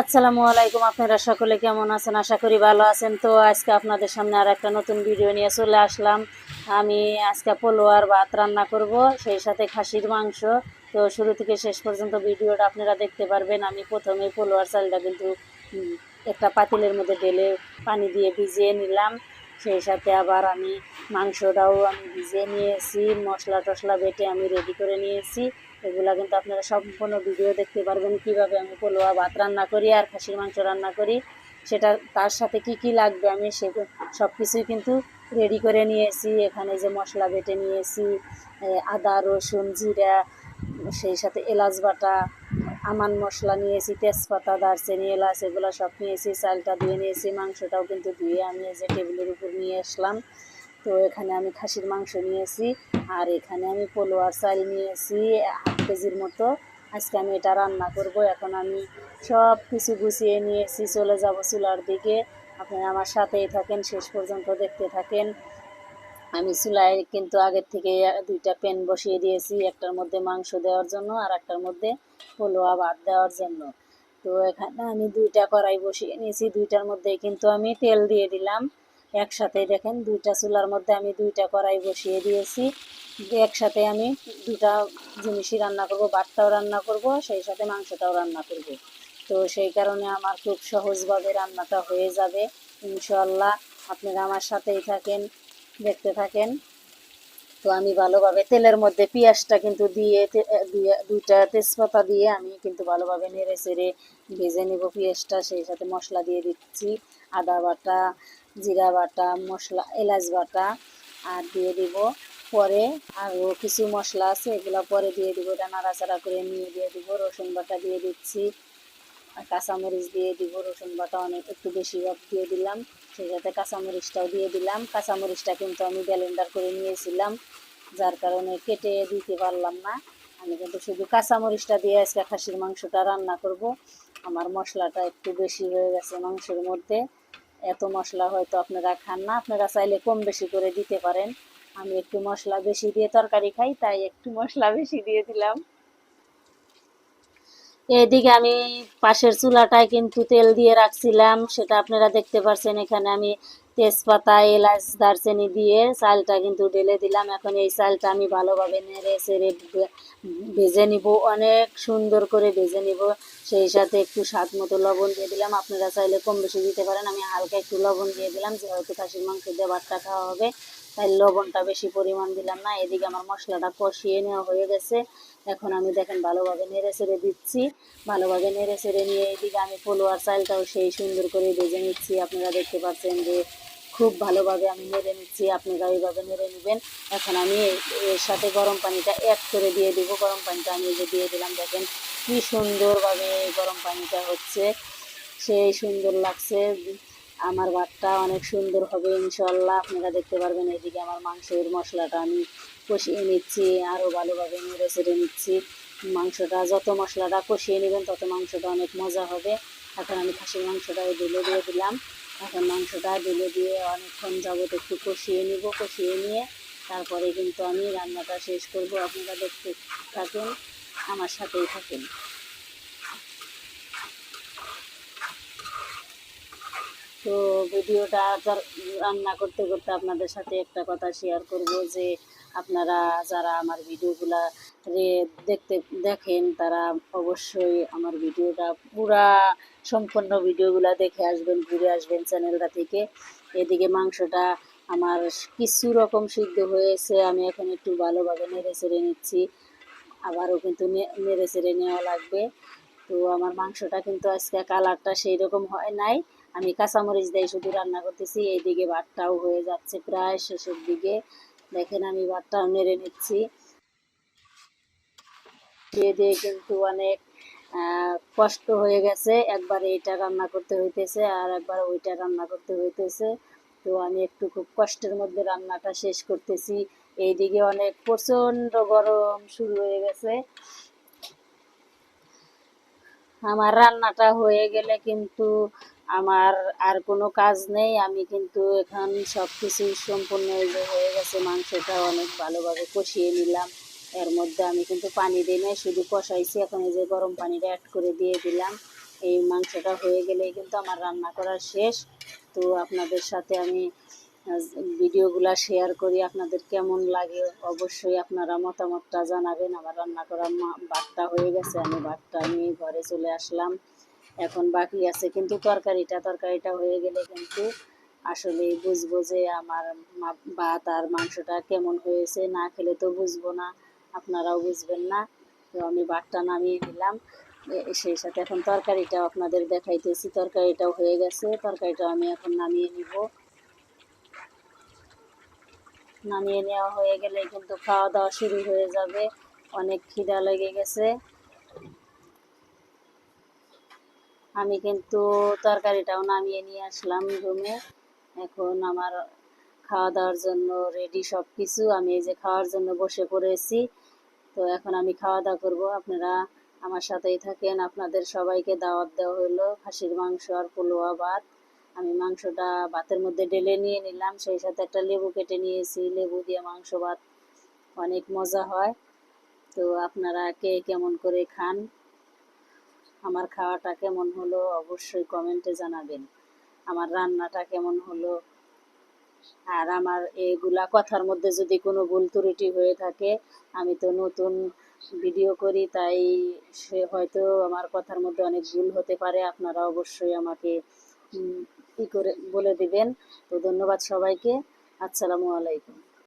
আসসালামু আলাইকুম, আপনারা সকলে কেমন আছেন? আশা করি ভালো আছেন। তো আজকে আপনাদের সামনে আর একটা নতুন ভিডিও নিয়ে চলে আসলাম। আমি আজকে পোলোয়ার ভাত রান্না করব, সেই সাথে খাসির মাংস। তো শুরু থেকে শেষ পর্যন্ত ভিডিওটা আপনারা দেখতে পারবেন। আমি প্রথমে পোলোয়ার চালটা কিন্তু একটা পাতিলের মধ্যে ঢেলে পানি দিয়ে ভিজিয়ে নিলাম। সেই সাথে আবার আমি মাংসটাও আমি ভিজিয়ে নিয়েছি, মশলা টশলা বেটে আমি রেডি করে নিয়েছি। এগুলা কিন্তু আপনারা সম্পূর্ণ ভিডিও দেখতে পারবেন কীভাবে আমি পোলোয়া ভাত রান্না করি আর খাসির মাংস রান্না করি। সেটা তার সাথে কি কি লাগবে আমি সে সব কিছুই কিন্তু রেডি করে নিয়েছি। এখানে যে মশলা বেটে নিয়েছি আদা, রসুন, জিরা, সেই সাথে এলাচ বাটা আমান মশলা নিয়েছি, তেজপাতা, দারচিনি, এলাচ, এগুলো সব নিয়েছি, চালটা ধুয়ে নিয়েছি, মাংসটাও কিন্তু ধুয়ে আমি যে টেবিলের উপর নিয়ে আসলাম। তো এখানে আমি খাসির মাংস নিয়েছি, আর এখানে আমি পোলোয়ার চাল নিয়েছি হাফ কেজির মতো। আজকে আমি এটা রান্না করব, এখন আমি সব কিছু গুছিয়ে নিয়েছি, চলে যাব চুলার দিকে। আপনারা আমার সাথেই থাকেন, শেষ পর্যন্ত দেখতে থাকেন। আমি চুলায় কিন্তু আগের থেকে দুইটা প্যান বসিয়ে দিয়েছি, একটার মধ্যে মাংস দেওয়ার জন্য আর একটার মধ্যে পোলোয়া ভাত দেওয়ার জন্য। তো এখানে আমি দুইটা কড়াই বসিয়ে নিয়েছি, দুইটার মধ্যে কিন্তু আমি তেল দিয়ে দিলাম। একসাথে দেখেন দুইটা চুলার মধ্যে আমি দুইটা কড়াই বসিয়ে দিয়েছি। একসাথে আমি দুটা জিনিসই রান্না করব, ভাতটাও রান্না করব, সেই সাথে মাংসটাও রান্না করব। তো সেই কারণে আমার খুব সহজভাবে রান্নাটা হয়ে যাবে ইনশাল্লাহ আপনারা আমার সাথেই থাকেন। দেখতে থাকেন। তো আমি ভালোভাবে তেলের মধ্যে পেঁয়াজটা কিন্তু দিয়ে দুইটা তেজপাতা দিয়ে আমি কিন্তু ভালোভাবে নেড়ে চেড়ে ভেজে নেব পেঁয়াজটা। সেই সাথে মশলা দিয়ে দিচ্ছি। আদা বাটা, জিরা বাটা, মশলা, এলাচ বাটা আর দিয়ে দিব। পরে আরও কিছু মশলা আছে, এগুলো পরে দিয়ে দিব। এটা নাড়াচাড়া করে নিয়ে দিয়ে দিব। রসুন বাটা দিয়ে দিচ্ছি। আর কাঁচামরিচ দিয়ে দিব। রসুন বাটা অনেক, একটু বেশি দিয়ে দিলাম। সেই সাথে কাঁচামরিচটাও দিয়ে দিলাম। কাঁচামরিচটা কিন্তু আমি ব্লেন্ডার করে নিয়েছিলাম, যার কারণে কেটে দিতে পারলাম না। আমি কিন্তু শুধু কাঁচামরিচটা দিয়ে আজকে খাসির মাংসটা রান্না করব। আমার মশলাটা একটু বেশি হয়ে গেছে মাংসের মধ্যে। এত মশলা হয়তো আপনারা খান না, আপনারা চাইলে কম বেশি করে দিতে পারেন। আমি একটু মশলা বেশি দিয়ে তরকারি খাই, তাই একটু মশলা বেশি দিয়ে দিলাম। এদিকে আমি পাশের চুলাটায় কিন্তু তেল দিয়ে রাখছিলাম, সেটা আপনারা দেখতে পাচ্ছেন এখানে আমি তেজপাতা, এলাচ, দারচিনি দিয়ে চালটা কিন্তু ঢেলে দিলাম। এখন এই চালটা আমি ভালোভাবে নেড়ে ভে- ভেজে নিব, অনেক সুন্দর করে ভেজে নিব। সেই সাথে একটু স্বাদ মতো লবণ দিয়ে দিলাম। আপনারা চাইলে কম বেশি দিতে পারেন, আমি হালকা একটু লবণ দিয়ে দিলাম, যেহেতু খাসির মাংস দিয়ে ভাতটা খাওয়া হবে। তাই লবণটা বেশি পরিমাণ দিলাম না, এদিকে আমার মশলাটা কষিয়ে নেওয়া হয়ে গেছে। এখন আমি দেখেন ভালোভাবে নেড়ে চেড়ে দিচ্ছি, ভালোভাবে নেড়ে চেড়ে নিয়ে এদিকে আমি পোলোয়ার চালটাও সেই সুন্দর করে ভেজে নিচ্ছি। আপনারা দেখতে পাচ্ছেন যে খুব ভালোভাবে আমি নেড়ে নিচ্ছি, আপনারা এইভাবে নেড়ে নেবেন। এখন আমি এর সাথে গরম পানিটা অ্যাড করে দিয়ে দেবো। গরম পানিটা আমি যে দিয়ে দিলাম, দেখেন কি সুন্দরভাবে গরম পানিটা হচ্ছে, সেই সুন্দর লাগছে। আমার ভাতটা অনেক সুন্দর হবে ইনশাল্লাহ আপনারা দেখতে পারবেন এদিকে আমার মাংসের মশলাটা আমি কষিয়ে নিচ্ছি আরও ভালোভাবে নেড়ে চেড়ে নিচ্ছি। মাংসটা যত মশলাটা কষিয়ে নেবেন, তত মাংসটা অনেক মজা হবে। এখন আমি খাসির মাংসটা ঢেলে দিয়ে দিলাম। এখন মাংসটা ঢেলে দিয়ে অনেকক্ষণ যাবত একটু কষিয়ে নিব, কষিয়ে নিয়ে তারপরে কিন্তু আমি রান্নাটা শেষ করব। আপনারা দেখতে থাকেন, আমার সাথেই থাকেন। তো ভিডিওটা রান্না করতে করতে আপনাদের সাথে একটা কথা শেয়ার করব যে, আপনারা যারা আমার ভিডিওগুলা দেখতে, দেখেন, তারা অবশ্যই আমার ভিডিওটা পুরা সম্পূর্ণ ভিডিওগুলা দেখে আসবেন, ঘুরে আসবেন চ্যানেলটা থেকে। এদিকে মাংসটা আমার কিছু রকম সিদ্ধ হয়েছে, আমি এখন একটু ভালোভাবে নেড়ে চেড়ে নিচ্ছি। আবারও কিন্তু নেড়ে চেড়ে নেওয়া লাগবে। তো আমার মাংসটা কিন্তু আজকে কালারটা সেই রকম হয় নাই। আমি কাঁচামরিচ দিয়ে শুধু রান্না করতেছি, এইদিকে ভাতটাও হয়ে যাচ্ছে প্রায় শেষের দিকে। দেখেন আমি ভাতটাও নেড়ে নিচ্ছি। দিয়ে দিয়ে কিন্তু অনেক কষ্ট হয়ে গেছে। একবার এইটা রান্না করতে হইতেছে আর একবার ওইটা রান্না করতে হইতেছে। তো আমি একটু খুব কষ্টের মধ্যে রান্নাটা শেষ করতেছি। এইদিকে অনেক প্রচণ্ড গরম শুরু হয়ে গেছে। আমার রান্নাটা হয়ে গেলে কিন্তু আমার আর কোনো কাজ নেই। আমি কিন্তু এখন সব কিছু সম্পূর্ণ যে হয়ে গেছে, মাংসটা অনেক ভালোভাবে কষিয়ে নিলাম। এর মধ্যে আমি কিন্তু পানি দিই নাই, শুধু কষাইছি। এখন এই যে গরম পানিটা অ্যাড করে দিয়ে দিলাম। এই মাংসটা হয়ে গেলেই কিন্তু আমার রান্না করা শেষ। তো আপনাদের সাথে আমি ভিডিওগুলা শেয়ার করি, আপনাদের কেমন লাগে অবশ্যই আপনারা মতামতটা জানাবেন। আমার রান্না করা ভাতটা হয়ে গেছে, আমি ভাতটা নিয়ে ঘরে চলে আসলাম। এখন বাকি আছে, কিন্তু তরকারিটা তরকারিটা হয়ে গেলে কিন্তু আসলে বুঝব যে আমার ভাত আর মাংসটা কেমন হয়েছে, না খেলে তো বুঝব না, আপনারাও বুঝবেন না। তো আমি ভাতটা নামিয়ে নিলাম। সেই সাথে এখন তরকারিটাও আপনাদের দেখাইতেছি, তরকারিটাও হয়ে গেছে তরকারিটা আমি এখন নামিয়ে নিব। নামিয়ে নেওয়া হয়ে গেলে কিন্তু খাওয়া দাওয়া শুরু হয়ে যাবে। অনেক খিদা লেগে গেছে। আমি কিন্তু তরকারিটাও নামিয়ে নিয়ে আসলাম রুমে এখন আমার খাওয়া দাওয়ার জন্য রেডি সব কিছু আমি এই যে খাওয়ার জন্য বসে পড়েছি। তো এখন আমি খাওয়া দাওয়া করব। আপনারা আমার সাথেই থাকেন। আপনাদের সবাইকে দাওয়াত দেওয়া হলো। খাসির মাংস আর পোলোয়া ভাত। আমি মাংসটা ভাতের মধ্যে ঢেলে নিয়ে নিলাম, সেই সাথে একটা লেবু কেটে নিয়েছি। লেবু দিয়ে মাংস, ভাত অনেক মজা হয়। তো আপনারা কে কেমন করে খান, আমার খাওয়াটা কেমন হলো অবশ্যই কমেন্টে জানাবেন। আমার রান্নাটা কেমন হলো, আর আমার এগুলা কথার মধ্যে যদি কোনো ভুল ত্রুটি হয়ে থাকে, আমি তো নতুন ভিডিও করি, তাই সে হয়তো আমার কথার মধ্যে অনেক ভুল হতে পারে, আপনারা অবশ্যই আমাকে ই করে বলে দিবেন? তো ধন্যবাদ সবাইকে। আসসালামু আলাইকুম।